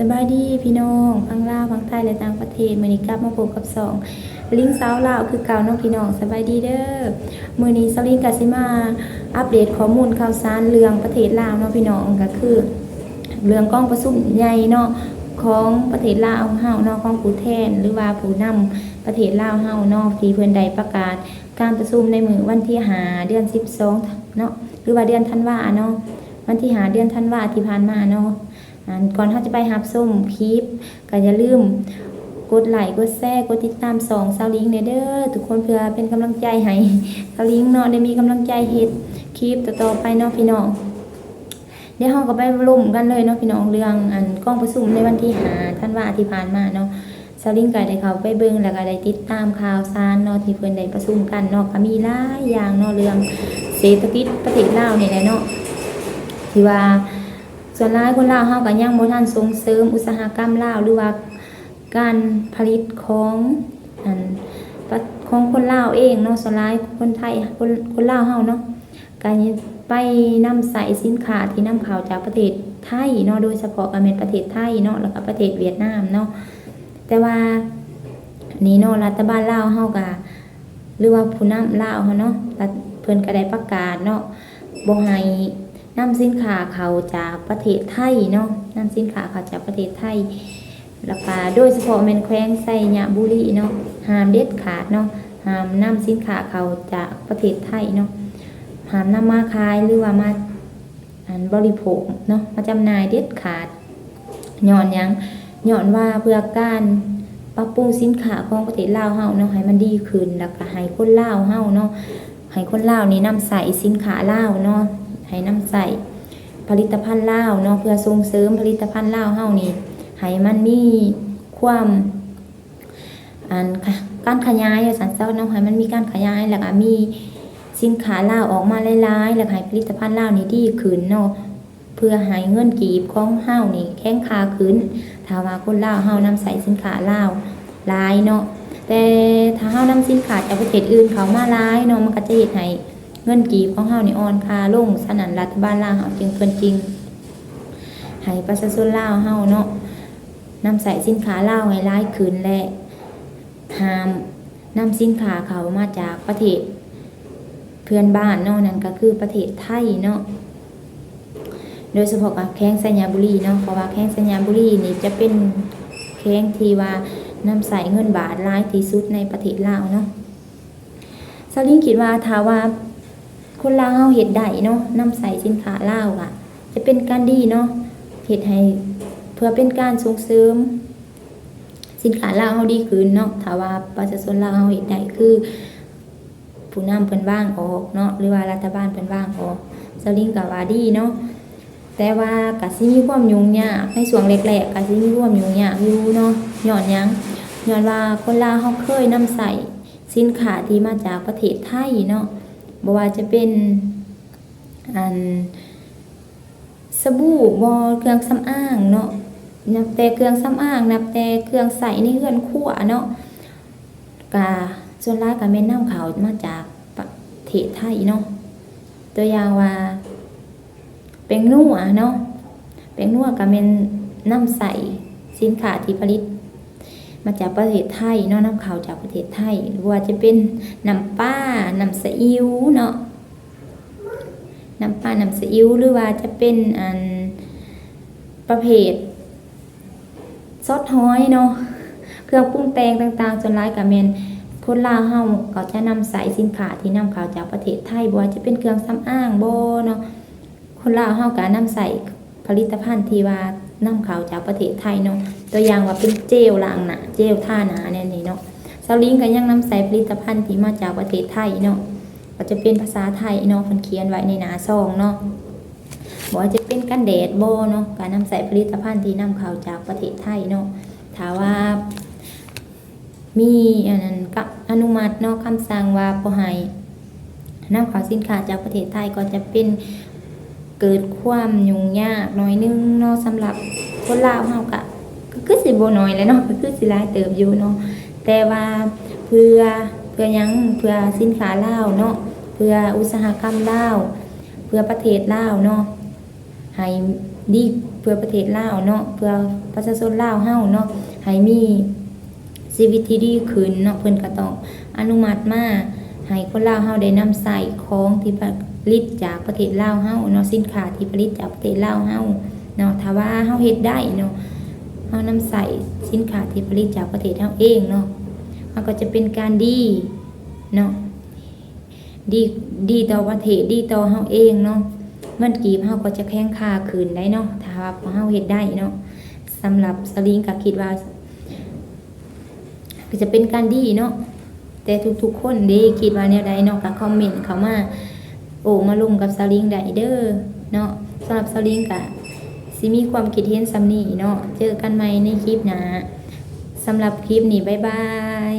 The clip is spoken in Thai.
สบายดีพี่น้องพังลาวพังไทยและต่างประเทศมือนี้กลับมาพบกับสองลิงสาวลาวคือเก่าน้องพี่น้องสบายดีเด้อมือนี้สลิงก็สิมา อัปเดตข้อมูลข่าวสารเรื่องประเทศลาวเนาะพี่น้องก็คือ เรื่องกล้องประชุมใหญ่เนาะของประเทศลาวเฮาเนาะของผู้แทน หรือว่าผู้นำประเทศลาวเฮาเนาะที่เพิ่นได้ประกาศ การประชุมในมือวันที่5เดือน 12เนาะหรือว่าเดือนธันวาเนาะวันที่5เดือนธันวาที่ผ่านมาเนาะ ก่อนเขาจะไปหับส้มคลิปก็อย่าลืมกดไลค์กดแชร์กดติดตามสองซาวลิงในเด้อทุกคนเพื่อเป็นกำลังใจให้ซาวลิงเนาะได้มีกำลังใจเฮ็ดคลิปต่อไปเนาะพี่น้องเดี๋ยวเราก็ไปร่วมกันเลยเนาะพี่น้องเรื่องอันกล้องประชุมในวันที่หาท่านว่าที่ผ่านมาเนาะซาวลิงก็ได้เขาไปเบิ่งแล้วก็ได้ติดตามข่าวสารเนาะที่เพิ่อนได้ประชุมกันเนาะก็มีหลายอย่างเนาะเรื่องเศรษฐกิจประเทศลาวนี่แหละเนาะที่ว่า ส่วนหลายคนลาวเฮาก็ยังบ่ทันส่งเสริมอุตสาหกรรมลาวหรือว่าการผลิตของอันของคนลาวเองเนาะส่วนหลายคนไทยคนคนลาวเฮาเนาะก็ไปนำใส่สินค้าที่นำเข้าจากประเทศไทยเนาะโดยเฉพาะก็เป็นประเทศไทยเนาะแล้วก็ประเทศเวียดนามเนาะแต่ว่านี่เนาะรัฐบาลลาวเฮาก็หรือว่าผู้นำลาวเฮาเนาะเพิ่นก็ได้ประกาศเนาะบ่ให้ นำสินค้าเขาจากประเทศไทยเนาะนำสินค้าเขาจากประเทศไทยแล้วก็โดยเฉพาะแมนแขวงไซยะบุรีเนาะห้ามเด็ดขาดเนาะห้ามนำสินค้าเขาจากประเทศไทยเนาะห้ามนำมาขายหรือว่ามาอันบริโภคเนาะมาจำหน่ายเด็ดขาดย้อนยังย้อนว่าเพื่อการปรับปรุงสินค้าของประเทศลาวเฮาเนาะให้มันดีขึ้นแล้วก็ให้คนลาวเฮาเนาะให้คนลาวนี่นำใส่สินค้าลาวเนาะ ให้น้ำใส่ผลิตภัณฑ์เหล้าเนาะเพื่อส่งเสริมผลิตภัณฑ์เหล้าเฮานี่ให้มันมีความอันค่ะการขยายสันเจ้าเนาะให้มันมีการขยายแล้วก็มีสินค้าลาออกมาหลายๆแล้วให้ผลิตภัณฑ์เหล้านี่ดีขึ้นเนาะเพื่อให้เงินกีบของเฮานี่แข็งคาขึ้นถ้าว่าคนลาเฮานำใส่สินค้าลาหลายเนาะแต่ถ้าเฮานำสินค้าจากประเทศอื่นเขามาหลายเนาะมันก็จะเฮ็ดให้ เงินกีบของเฮานี่อ่อนค่าลงสนันรัฐบาลลาวเฮาจึงเพิ่นจริงให้ประชาชนลาวเฮาเนาะนำใส่สินค้าลาวให้หลายขึ้นและห้ามนำสินค้าเขามาจากประเทศ เพื่อนบ้านเนาะนั่นก็คือประเทศไทยเนาะโดยเฉพาะกับแข้งสัญญาบุรีเนาะเพราะว่าแข้งสัญญาบุรีนี่จะเป็นแข้งที่ว่านำใส่เงินบาทหลายที่สุดในประเทศลาวเนาะซาลิงคิดว่าถ้าว่า คนลาวเฮาเฮ็ดได้เนาะนำใส่สินค้าลาวอะจะเป็นการดีเนาะเฮ็ดให้เพื่อเป็นการส่งเสริม สินค้าลาวเฮาดีขึ้นเนาะถ้าว่าประชาชนลาวเฮาเฮ็ดได้คือ ผู้นำเพิ่นว่างออกเนาะหรือว่ารัฐบาลเพิ่นว่างออกสลิงก็ว่าดีเนาะแต่ว่าก็สิมีความยุ่งยากในช่วงแรกๆก็สิมีความยุ่งยากอยู่เนาะย้อนยังย้อนว่าคนลาวเฮาเคยนำใส่สินค้าที่มาจากประเทศไทยเนาะ บ่ว่าจะเป็นอันสบู่บอเครื่องสำอางเนาะนับแต่เครื่องสำอาง นับแต่เครื่องใส่ในเฮือนครัวเนาะกาส่วนหลายก็แม่นนำเขามาจากประเทศไทยเนาะตัวอย่างว่าแป้งนัวเนาะแป้งนัวก็แม่นนำใส่สินค้าที่ผลิต มาจากประเทศไทยเนาะน้ำขาวจากประเทศไทยหรือว่าจะเป็นน้ำป้าน้ำซีอิ๊วเนาะน้ำป้าน้ำซีอิ๊วหรือว่าจะเป็นอันประเภทซอสฮ้อยเนาะเครื่องปรุงแต่งต่างๆส่วนหลายกับเมนคนลาวเฮาก็จะนำใส่สินค้าที่นำเข้าจากประเทศไทยบ่ว่าจะเป็นเครื่องสำอางบ่เนาะคนลาวเฮาก็นำใส่ผลิตภัณฑ์ที่ว่านำเข้าจากประเทศไทยเนาะ ตัวอย่างว่าเป็นเจลล้างหนาเจลท่าหนาเนี่ยนี่เนาะซาลิงก็ยังนำใส่ผลิตภัณฑ์ที่มาจากประเทศไทยเนาะก็จะเป็นภาษาไทยเนาะเพิ่นเขียนไว้ในหนาซองเนาะบอกว่าจะเป็นกันแดดโบเนาะการนำใส่ผลิตภัณฑ์ที่นำเข้าจากประเทศไทยเนาะถ้าว่า มีอันนั้นก็อนุมัติเนาะคำสั่งว่าบ่ให้นำเข้าสินค้าจากประเทศไทยก็จะเป็นเกิดความยุ่งยากน้อยนึงเนาะสำหรับคนลาวเฮาก็ก็ คือสิบ่น้อยแล้วเนาะก็คือสิลายเติบอยู่เนาะแต่ว่าเพื่อเพื่อยังเพื่อสินค้าลาเนาะเพื่ออุตสาหกรรมเลาเพื่อประเทศเลาเนาะให้ดีเพื่อประเทศเลาเนาะเพื่อประชาชนเลาเฮาเนาะให้มีชีวิตที่ดีขึ้นเนาะเพิ่นก็ต้องอนุมัติมาให้คนเลาเฮาได้นำใส่ของที่ผลิตจากประเทศเลาเฮาเนาะสินค้าที่ผลิตจากประเทศเลาเฮาเนาะถ้าว่าเฮาเฮ็ดได้เนาะ เฮานำใส่สินค้าที่ผลิตจากประเทศเฮาเองเนาะมันก็จะเป็นการดีเนาะดีดีต่อประเทศดีต่อเฮาเองเนาะเงินกีบเฮาก็จะแข็งค่าคืนได้เนาะถ้าว่าพอเฮาเฮ็ดได้เนาะสำหรับสลิงก็คิดว่าก็จะเป็นการดีเนาะแต่ทุกๆคนเด้คิดว่าแนวใดเนาะก็คอมเมนต์เข้ามาโอ้มาลงกับสลิงได้เด้อเนาะสำหรับสลิงก็ สิมีความคิดเห็นซ้ำนี่เนาะเจอกันใหม่ในคลิปนะสำหรับคลิปนี้บ๊ายบาย